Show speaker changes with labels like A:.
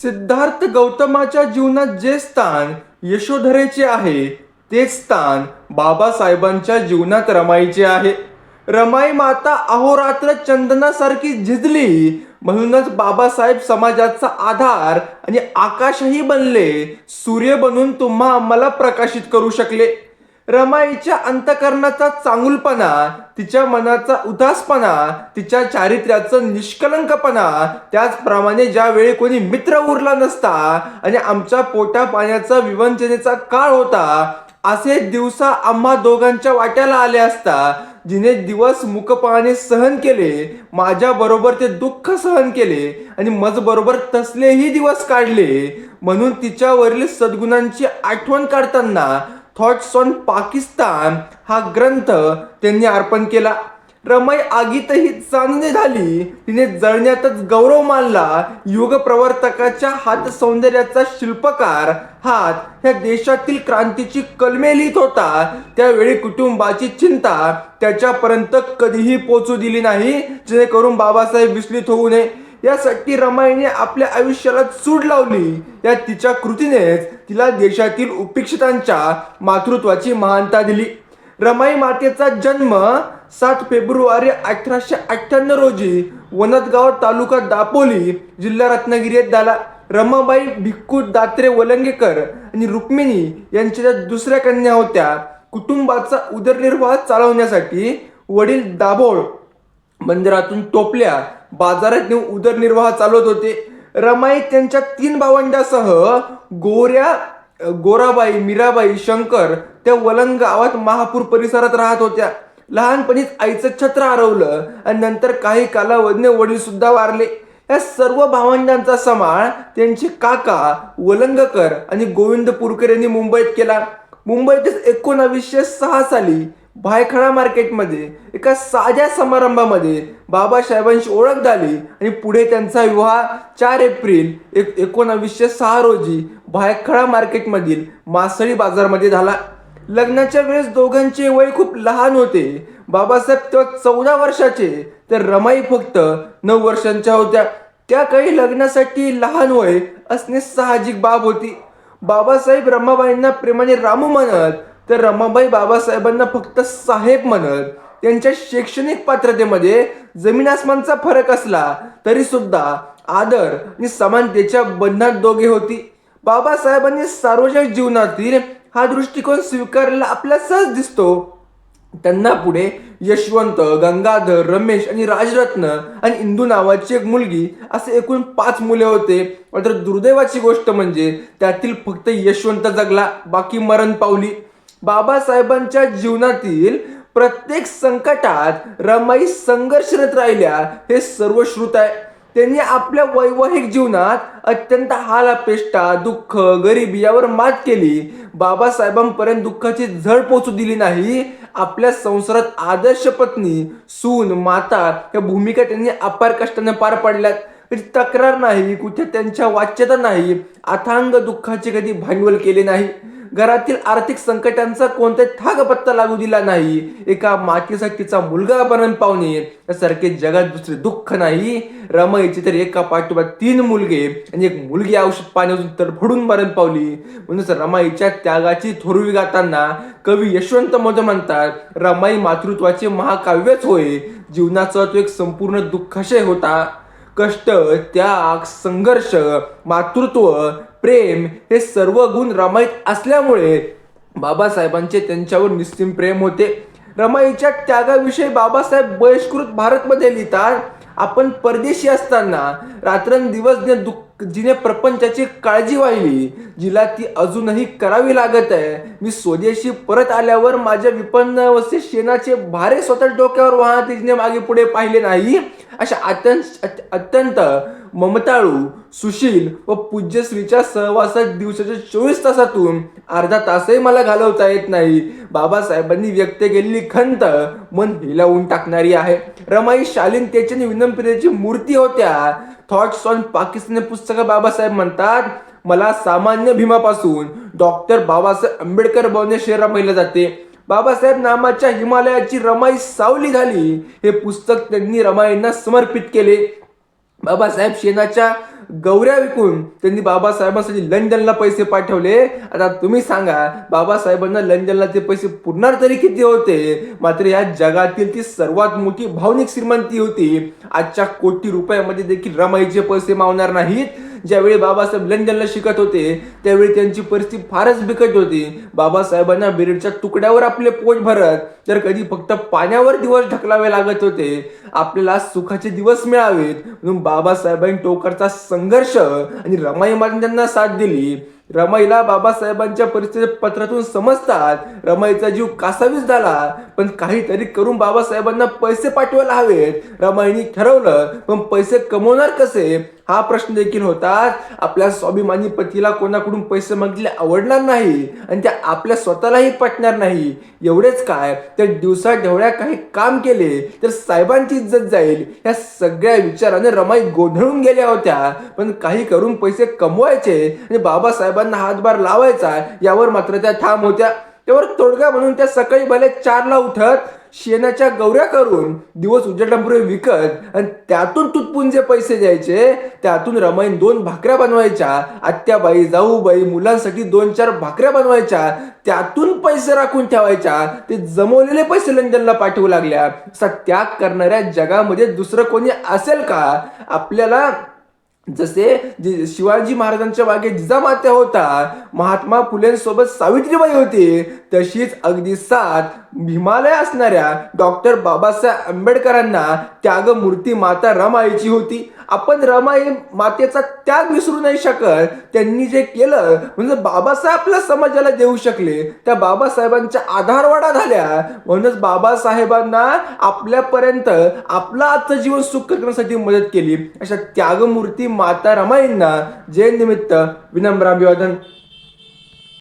A: सिद्धार्थ गौतमाच्या जीवनात जे स्थान यशोधरेचे आहे तेच स्थान बाबासाहेबांच्या जीवनात रमाईचे आहे. रमाई माता अहोरात्र चंदनासारखी झिजली म्हणूनच बाबासाहेब समाजाचा आधार आणि आकाशही बनले सूर्य बनून तुम्हा आम्हाला प्रकाशित करू शकले. रमाईच्या अंतकरणाचा चांगुलपणा तिच्या मनाचा उदासपणा तिच्या चारित्र्याचं निष्कलंकपणा त्याचप्रमाणे ज्यावेळी कोणी मित्र उरला नसता आणि आमच्या पोटा पाण्याचा विवंचनेचा काळ होता असे दिवसा आम्हा दोघांच्या वाट्याला आले असता जिने दिवस मुकपणाने सहन केले माझ्या बरोबर ते दुःख सहन केले आणि मज बरोबर तसलेही दिवस काढले. म्हणून तिच्यावरील सद्गुणांची आठवण काढताना थॉट्स ऑन पाकिस्तान हा ग्रंथ त्यांनी अर्पण केला. रमय आगीतही चांदणे झाली. तिने जळण्यातच गौरव मानला. युग प्रवर्तकाच्या हात सौंदर्याचा शिल्पकार हात ह्या देशातील क्रांतीची कलमे लिहित होता. त्यावेळी कुटुंबाची चिंता त्याच्यापर्यंत कधीही पोचू दिली नाही जेणेकरून बाबासाहेब विचलित होऊ नये. यासाठी रमाईने आपल्या आयुष्याला चूड लावली. या तिच्या कृतीनेच तिला देशातील उपेक्षितांच्या मातृत्वाची महानता दिली. रमाई मातेचा जन्म सात फेब्रुवारी अठराशे अठ्ठ्याण्णव रोजी वनदगाव तालुका दापोली जिल्हा रत्नागिरी येथे झाला. रमाबाई भिक्खू दात्रे वलंगेकर आणि रुक्मिणी यांच्या ज्या दुसऱ्या कन्या होत्या कुटुंबाचा उदरनिर्वाह चालवण्यासाठी वडील दाभोळ मंदिरातून टोपल्या बाजारात नेऊन उदरनिर्वाह चालवत होते. रमाई त्यांच्या तीन भावंडासह गोऱ्या गोराबाई मीराबाई शंकर त्या वलंग गावात महापूर परिसरात राहत होत्या. लहानपणीच आईचं छत्र हरवलं आणि नंतर काही कालावधीने वडील सुद्धा वारले. या सर्व भावंडांचा समाळ त्यांचे काका वलंगकर आणि गोविंद पुरकर यांनी मुंबईत केला. मुंबईतच एकोणावीसशे सहा साली भायखळा मार्केटमध्ये एका साध्या समारंभामध्ये बाबासाहेबांची ओळख झाली आणि पुढे त्यांचा विवाह चार एप्रिल एक एकोणावीसशे सहा रोजी भायखळा मार्केटमधील मासळी बाजारमध्ये झाला. लग्नाच्या वेळेस दोघांचे वय खूप लहान होते. बाबासाहेब तेव्हा चौदा वर्षाचे तर रमाई फक्त नऊ वर्षांच्या होत्या. त्या काही लग्नासाठी लहान वय असणे साहजिक बाब होती. बाबासाहेब रमाबाईंना प्रेमाने रामू म्हणत तर रमाबाई बाबासाहेबांना फक्त साहेब म्हणत त्यांच्या शैक्षणिक पात्रतेमध्ये जमीन आसमानचा फरक असला तरी सुद्धा आदर आणि समानतेच्या बंधनात दोघे होती. बाबासाहेबांनी सार्वजनिक जीवनातील हा दृष्टिकोन स्वीकारलेला आपल्या सहज दिसतो. त्यांना पुढे यशवंत गंगाधर रमेश आणि राजरत्न आणि इंदू नावाची एक मुलगी असे एकूण पाच मुले होते. मात्र दुर्दैवाची गोष्ट म्हणजे त्यातील फक्त यशवंत जगला बाकी मरण पावली. बाबासाहेबांच्या जीवनातील प्रत्येक संकटात रमाई संघर्षरत राहिल्या हे सर्व श्रुत आहे. त्यांनी आपल्या वैवाहिक जीवनात अत्यंत हाल अपेष्टा दुःख गरिबी यावर मात केली. बाबासाहेबांपर्यंत दुःखाची झळ पोचू दिली नाही. आपल्या संसारात आदर्श पत्नी सून माता या भूमिका त्यांनी अपार कष्टाने पार पाडल्यात. कधी तक्रार नाही कुठे त्यांच्या वाच्यता नाही. अथांग दुःखाचे कधी भांडवल केले नाही. घरातील आर्थिक संकटांचा कोणताही थाग पत्ता लागू दिला नाही. एका मातीसाठी तिचा मुलगा मरण पावणे यासारखे जगात दुसरे दुःख नाही. रमाईची तर एका पाठोपाठ तीन मुलगे आणि एक मुलगी औषध पाण्यातून तडफडून मरण पावली. म्हणूनच रमाईच्या त्यागाची थोरवी गाताना कवी यशवंत मधू म्हणतात रमाई मातृत्वाचे महाकाव्यच होय. जीवनाचा तो एक संपूर्ण दुःखाशय होता. कष्ट त्याग संघर्ष मातृत्व प्रेम हे सर्व गुण रमाईत असल्यामुळे बाबासाहेबांचे त्यांच्यावर निस्सीम प्रेम होते. रमाईच्या त्यागाविषयी बाबासाहेब बहिष्कृत भारतमध्ये लिहितात आपण परदेशी असताना रात्रंदिवस जे दुःख जिने प्रपंचाची काळजी वाहिली जिला ती अजूनही करावी लागत आहे. मी स्वदेशी परत आल्यावर माझ्या विपन्न अवस्थेत शेणाचे भारे स्वतः डोक्यावर वाहते जिने मागे पुढे पाहिले नाही. अशा अत्यंत अत्यंत ममताळू सुशील व पूज्यश्रीच्या सहवासात दिवसाच्या चोवीस तासातून अर्धा तासही मला घालवता येत नाही. बाबासाहेबांनी व्यक्त केलेली खंत मन हिलावून टाकणारी आहे. रमाई शालीन आणि विनम्रतेची मूर्ती होत्या. थॉट्स ऑन पाकिस्तान पुस्तक बाबासाहेब म्हणतात मला सामान्य भीमापासून डॉक्टर बाबासाहेब आंबेडकर भवने शहरा महिला जाते. बाबासाहेब नामाच्या हिमालयाची रमाई सावली झाली. हे पुस्तक त्यांनी रमाईंना समर्पित केले. बाबासाहेब शेणाच्या गौऱ्या विकून त्यांनी बाबासाहेबांसाठी लंडनला पैसे पाठवले. आता तुम्ही सांगा बाबासाहेबांना लंडनला ते पैसे पुरणार तरी किती होते? मात्र या जगातील ती सर्वात मोठी भावनिक श्रीमंती होती. आजच्या कोटी रुपयामध्ये देखील रमाईचे पैसे मावणार नाहीत. ज्यावेळी बाबासाहेब लंडनला शिकत होते त्यावेळी त्यांची परिस्थिती फारच बिकट होती. बाबासाहेबांना बिरडच्या तुकड्यावर आपले पोट भरत तर कधी फक्त पाण्यावर दिवस ढकलावे लागत होते. आपल्याला सुखाचे दिवस मिळावेत. म्हणून बाबासाहेबांनी टोकरचा संघर्ष आणि रमाई मारून त्यांना साथ दिली. रमाईला बाबासाहेबांच्या परिस्थिती पत्रातून समजतात. रमाईचा जीव कासावीस झाला. पण काहीतरी करून बाबासाहेबांना पैसे पाठवायला हवेत. रमाईने ठरवलं पण पैसे कमवणार कसे? हा प्रश्न देखील होता आपल्या स्वाभिमानी पतीला कोणाकडून पैसे मागितले आवडणार नाही आणि त्या आपल्या स्वतःलाही पटणार नाही. एवढेच काय? तर दिवसा ढवळ्या काही काम केले तर साहेबांची इज्जत जाईल. या सगळ्या विचाराने रमाई गोंधळून गेल्या होत्या. पण काही करून पैसे कमवायचे आणि बाबासाहेबांना हातभार लावायचा यावर मात्र त्या ठाम होत्या. त्यावर तोडगा म्हणून त्या सकाळी भले चारला उठत शेणाच्या गौऱ्या करून दिवस उजेडापूर्वी विकत आणि त्यातून तुटपुंजे जे पैसे द्यायचे त्यातून रमाईन दोन भाकऱ्या बनवायच्या आत्याबाई जाऊबाई मुलांसाठी दोन चार भाकऱ्या बनवायच्या त्यातून पैसे राखून ठेवायच्या ते जमवलेले पैसे लंडनला पाठवू लागल्या. असा त्याग करणाऱ्या जगामध्ये दुसरं कोणी असेल का? आपल्याला जसे शिवाजी महाराजांच्या मागे जिजामात्या होता महात्मा फुलेंसोबत सावित्रीबाई होती तशीच अगदी सात हिमालय असणाऱ्या डॉक्टर बाबासाहेब आंबेडकरांना त्यागमूर्ती माता रमाईची होती. आपण रमाई मातेचा त्याग विसरू नाही शकत. त्यांनी जे केलं म्हणजे बाबासाहेब आपल्या समाजाला देऊ शकले. त्या बाबासाहेबांच्या आधारवाडा झाल्या. म्हणूनच बाबासाहेबांना आपल्यापर्यंत आपलं आजचं जीवन सुख करण्यासाठी मदत केली. अशा त्यागमूर्ती माता रमाईंना जयंती निमित्त. विनम्र अभिवादन.